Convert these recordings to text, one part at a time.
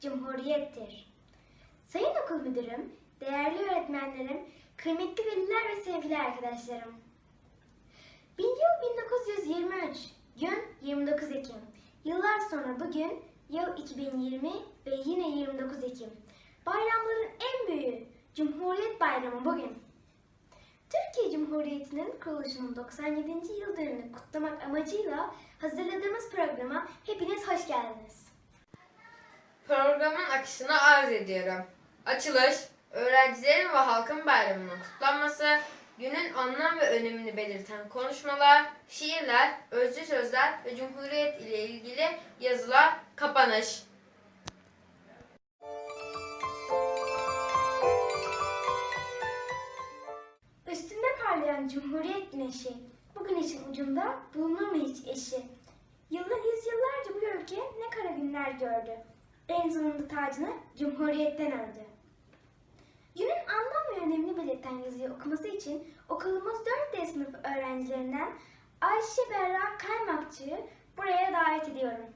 Cumhuriyettir. Sayın okul müdürüm, değerli öğretmenlerim, kıymetli veliler ve sevgili arkadaşlarım. Bir yıl 1923, gün 29 Ekim. Yıllar sonra bugün, yıl 2020 ve yine 29 Ekim. Bayramların en büyüğü, Cumhuriyet Bayramı bugün. Türkiye Cumhuriyeti'nin kuruluşunun 97. yıl dönümünü kutlamak amacıyla hazırladığımız programa hepiniz hoş geldiniz. Programın akışını arz ediyorum. Açılış, öğrencilerin ve halkın bayramının kutlanması, günün anlam ve önemini belirten konuşmalar, şiirler, özlü sözler ve Cumhuriyet ile ilgili yazılar, kapanış. Üstünde parlayan Cumhuriyet güneşi, bugün için ucunda bulunur mu hiç eşi? Yıllar yüzyıllarca bu ülke ne kara günler gördü. En sonunda tacını Cumhuriyet'ten ördü. Günün anlam ve önemini belirten yazıyı okuması için okulumuz 4D sınıfı öğrencilerinden Ayşe Berra Kaymakçı'yı buraya davet ediyorum.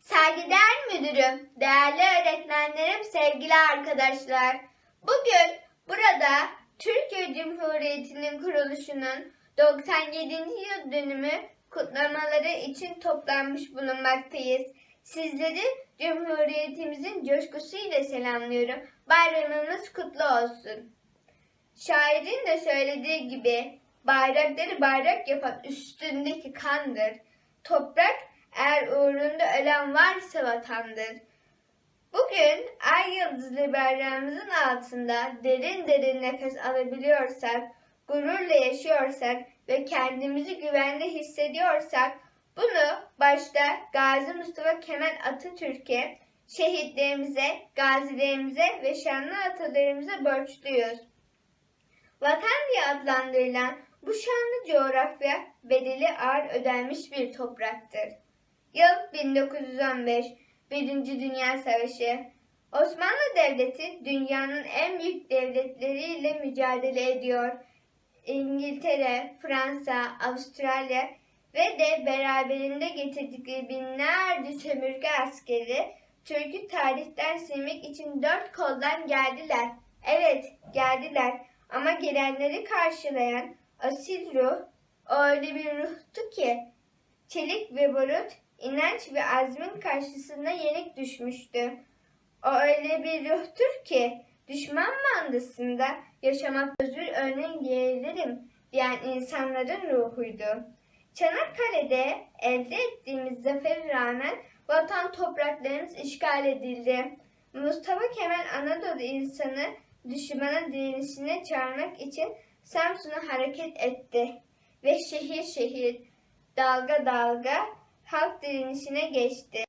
Saygıdeğer müdürüm, değerli öğretmenlerim, sevgili arkadaşlar. Bugün burada Türkiye Cumhuriyeti'nin kuruluşunun 97. yıl dönümü kutlamaları için toplanmış bulunmaktayız. Sizleri Cumhuriyetimizin coşkusuyla selamlıyorum. Bayramımız kutlu olsun. Şairin de söylediği gibi bayrakları bayrak yapan üstündeki kandır. Toprak eğer uğrunda ölen varsa vatandır. Bugün ay yıldızlı bayrağımızın altında derin derin nefes alabiliyorsak, gururla yaşıyorsak ve kendimizi güvende hissediyorsak bunu başta Gazi Mustafa Kemal Atatürk'e, şehitlerimize, gazilerimize ve şanlı atalarımıza borçluyuz. Vatan diye adlandırılan bu şanlı coğrafya bedeli ağır ödenmiş bir topraktır. Yıl 1915, Birinci Dünya Savaşı. Osmanlı Devleti dünyanın en büyük devletleriyle mücadele ediyor. İngiltere, Fransa, Avustralya ve de beraberinde getirdikleri binlerce sömürge askeri Türk'ü tarihten silmek için dört koldan geldiler. Evet, geldiler. Ama gelenleri karşılayan asil ruh öyle bir ruhtu ki çelik ve barut inanç ve azmin karşısında yenik düşmüştü. O öyle bir ruhtur ki düşman mandasında yaşamak özür örneğin yeğlerim diyen insanların ruhuydu. Çanakkale'de elde ettiğimiz zafere rağmen vatan topraklarımız işgal edildi. Mustafa Kemal Anadolu insanı düşmana direnişine çağırmak için Samsun'a hareket etti ve şehir şehir, dalga dalga halk direnişine geçti.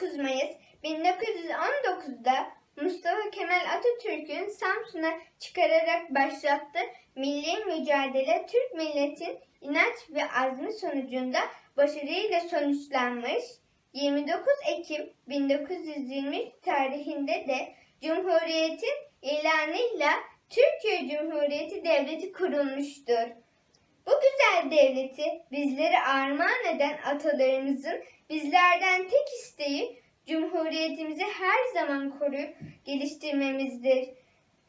19 Mayıs 1919'da Mustafa Kemal Atatürk'ün Samsun'a çıkararak başlattığı milli mücadele Türk milletin inanç ve azmi sonucunda başarıyla sonuçlanmış. 29 Ekim 1923 tarihinde de Cumhuriyet'in ilanıyla Türkiye Cumhuriyeti Devleti kurulmuştur. Bu güzel devleti bizlere armağan eden atalarımızın bizlerden tek isteği Cumhuriyetimizi her zaman koruyup geliştirmemizdir.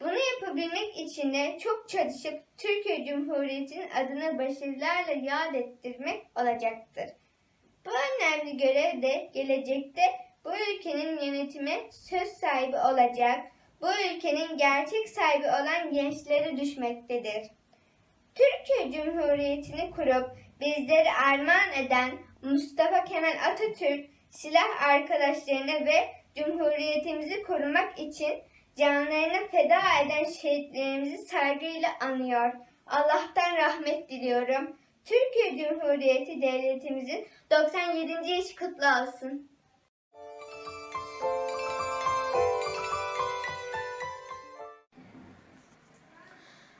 Bunu yapabilmek için de çok çalışıp Türkiye Cumhuriyeti'nin adına başarılarla yad ettirmek olacaktır. Bu önemli görev de gelecekte bu ülkenin yönetimi söz sahibi olacak, bu ülkenin gerçek sahibi olan gençlere düşmektedir. Türkiye Cumhuriyeti'ni kurup bizleri armağan eden Mustafa Kemal Atatürk silah arkadaşlarına ve Cumhuriyetimizi korumak için canlarını feda eden şehitlerimizi saygıyla anıyor. Allah'tan rahmet diliyorum. Türkiye Cumhuriyeti Devletimizin 97. yaşı kutlu olsun.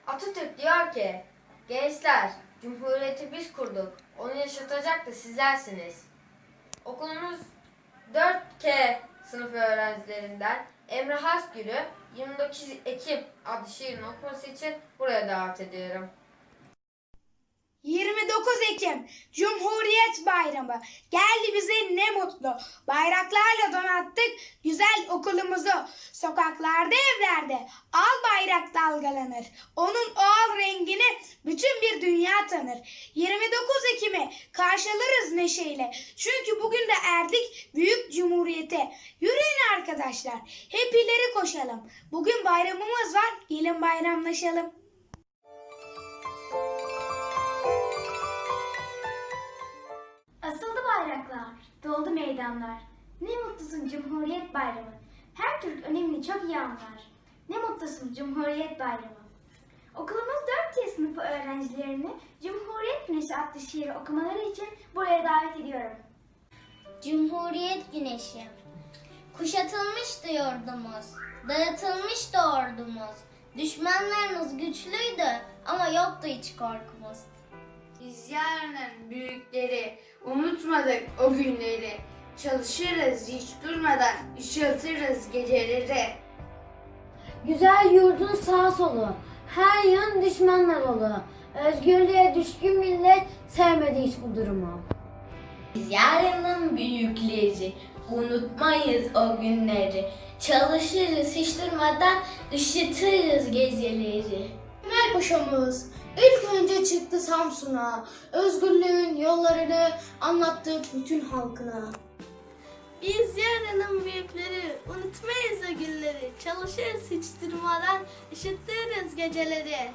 Atatürk diyor ki, gençler, Cumhuriyeti biz kurduk, onu yaşatacak da sizlersiniz. Okulumuz 4K sınıfı öğrencilerinden Emre Hasgül'ü 29 Ekim adlı şiirini okuması için buraya davet ediyorum. 29 Ekim Cumhuriyet Bayramı. Geldi bize ne mutlu. Bayraklarla donattık güzel okulumuzu. Sokaklarda evlerde al bayrak dalgalanır. Onun o al rengini bütün bir dünya tanır. 29 Ekim'i karşılarız neşeyle. Çünkü bugün de erdik büyük cumhuriyete. Yürüyün arkadaşlar. Hep ileri koşalım. Bugün bayramımız var. Gelin bayramlaşalım. Bayraklar, doldu meydanlar. Ne mutlusun Cumhuriyet Bayramı. Her Türk önemini çok iyi anlar. Ne mutlusun Cumhuriyet Bayramı. Okulumuz 4 sınıfı öğrencilerini Cumhuriyet Güneşi adlı şiiri okumaları için buraya davet ediyorum. Cumhuriyet güneşi. Kuşatılmıştı yurdumuz, dağıtılmıştı ordumuz. Düşmanlarımız güçlüydü ama yoktu hiç korkumuz. Biz yarının büyükleri, unutmadık o günleri. Çalışırız hiç durmadan, ışıltırız geceleri. Güzel yurdun sağ solu, her yan düşmanlar dolu. Özgürlüğe düşkün millet sevmedi hiç bu durumu. Biz yarının büyükleri, unutmayız o günleri. Çalışırız hiç durmadan, ışıtırız geceleri. Ömer Paşa'mız ilk önce çıktı Samsun'a. Özgürlüğün yollarını anlattı bütün halkına. Biz yarının büyükleri, unutmayız o günleri. Çalışırız hiç durmadan, ışıtırız geceleri.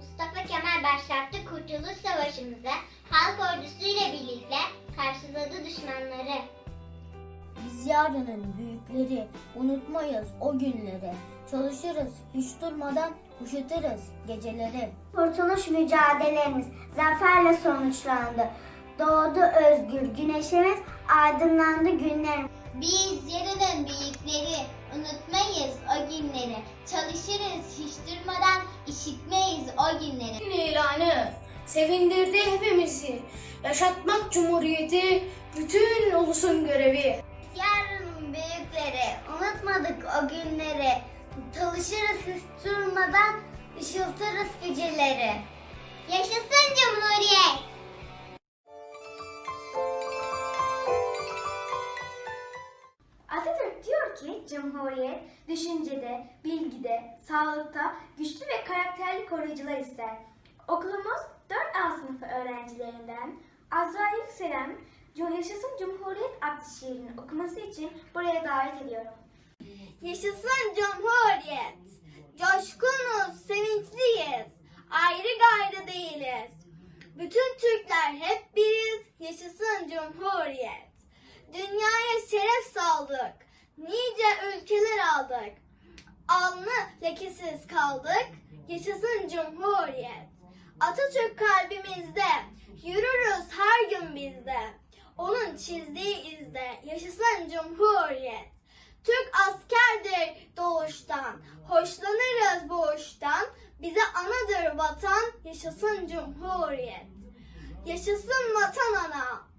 Mustafa Kemal başlattı Kurtuluş Savaşı'mızı. Halk ordusuyla birlikte karşıladı düşmanları. Biz yarının büyükleri unutmayız o günleri. Çalışırız hiç durmadan üşütürüz geceleri. Kurtuluş mücadelemiz zaferle sonuçlandı. Doğdu özgür güneşimiz, aydınlandı günlerimiz. Biz yarının büyükleri, unutmayız o günleri. Çalışırız hiç durmadan, işitmeyiz o günleri. İlanı sevindirdi hepimizi. Yaşatmak cumhuriyeti bütün ulusun görevi. Yarının büyükleri, unutmadık o günleri. Çalışırız hiç durmadan, ışıltırız geceleri. Yaşasın Cumhuriyet! Atatürk diyor ki Cumhuriyet düşüncede, bilgide, sağlıkta güçlü ve karakterli koruyucular ister. Okulumuz 4A sınıfı öğrencilerinden Azra Yükselen Yaşasın Cumhuriyet adlı şiirini okuması için buraya davet ediyorum. Yaşasın Cumhuriyet! Coşkunuz, sevinçliyiz. Ayrı gayrı değiliz. Bütün Türkler hep biriz. Yaşasın Cumhuriyet! Dünyaya şeref saldık. Nice ülkeler aldık. Alnı lekesiz kaldık. Yaşasın Cumhuriyet! Atatürk kalbimizde. Yürürüz her gün bizde. Onun çizdiği izde. Yaşasın Cumhuriyet! Türk askerdir doğuştan. Hoşlanırız bu uçtan. Bize anadır vatan. Yaşasın Cumhuriyet. Yaşasın vatan ana.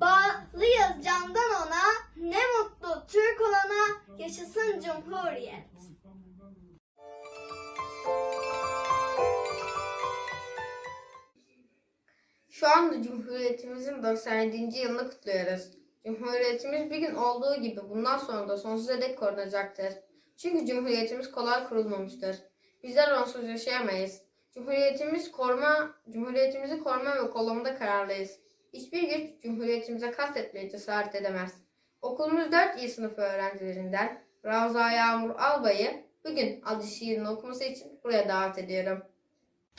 Bağlıyız candan ona. Ne mutlu Türk olana. Yaşasın Cumhuriyet. Şu anda Cumhuriyetimizin 97. yılını kutluyoruz. Cumhuriyetimiz bir gün olduğu gibi bundan sonra da sonsuza dek korunacaktır. Çünkü Cumhuriyetimiz kolay kurulmamıştır. Bizler onsuz yaşayamayız. Cumhuriyetimiz koruma, Cumhuriyetimizi koruma ve kollamada kararlıyız. Hiçbir güç Cumhuriyetimize kastetmeye cesaret edemez. Okulumuz 4 iyi sınıfı öğrencilerinden Ravza Yağmur Albay'ı bugün adlı şiirini okuması için buraya davet ediyorum.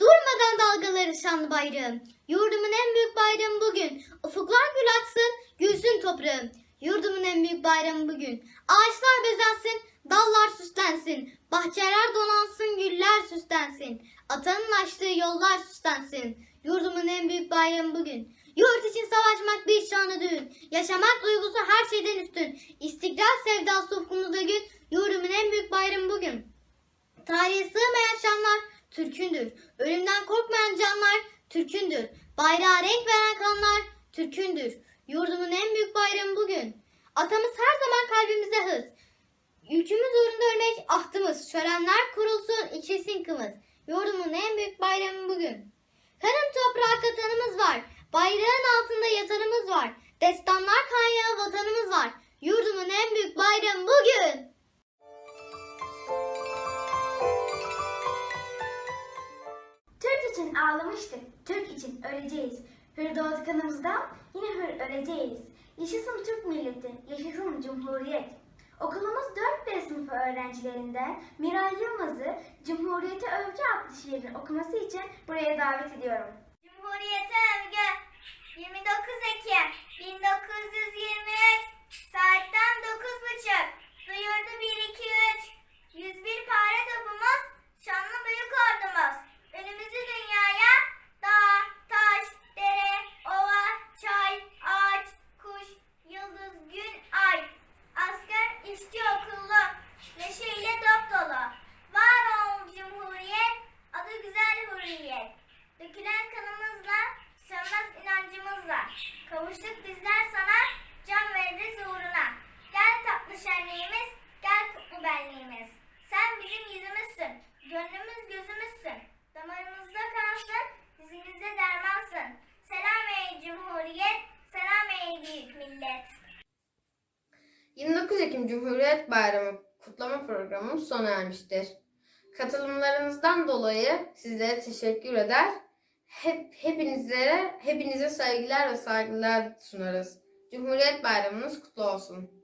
Durmadan dalgaları şanlı bayrağım. Yurdumun en büyük bayramı bugün. Ufuklar gül açsın, gülsün toprağım. Yurdumun en büyük bayramı bugün. Ağaçlar bezensin, dallar süslensin. Bahçeler donansın, güller süslensin. Atanın açtığı yollar süslensin. Yurdumun en büyük bayramı bugün. Yurt için savaşmak bir şanlı düğün. Yaşamak duygusu her şeyden üstün. İstiklal sevdası ufkumuzda gün. Yurdumun en büyük bayramı bugün. Tarihe sığmayan şanlar Türkündür. Ölümden korkmayan canlar Türkündür. Bayrağa renk veren kanlar Türkündür. Yurdumun en büyük bayramı bugün. Atamız her zaman kalbimize hız. Ülkümüz uğrunda ölmek ahtımız. Şölenler kurulsun içesin kımız. Yurdumun en büyük bayramı bugün. Tarım toprağı katanımız var. Bayrağın altında yatanımız var. Destanlar kaynağı vatanımız var. Yurdumun en büyük bayramı bugün. Türk için ağlamıştık, Türk için öleceğiz. Hür doğduk kanımızdan, yine hür öleceğiz. Yaşasın Türk milleti, yaşasın Cumhuriyet. Okulumuz 4B sınıfı öğrencilerinden Miray Yılmaz'ı Cumhuriyete Övgü adlı şiirin okuması için buraya davet ediyorum. Cumhuriyete övgü 29 Ekim 1923 Saatten 9.30 Duyurdu 1 2 3 101 pare Cumhuriyet Bayramı kutlama programımız sona ermiştir. Katılımlarınızdan dolayı sizlere teşekkür eder. Hep hepinizlere hepinize sevgiler ve saygılar sunarız. Cumhuriyet Bayramınız kutlu olsun.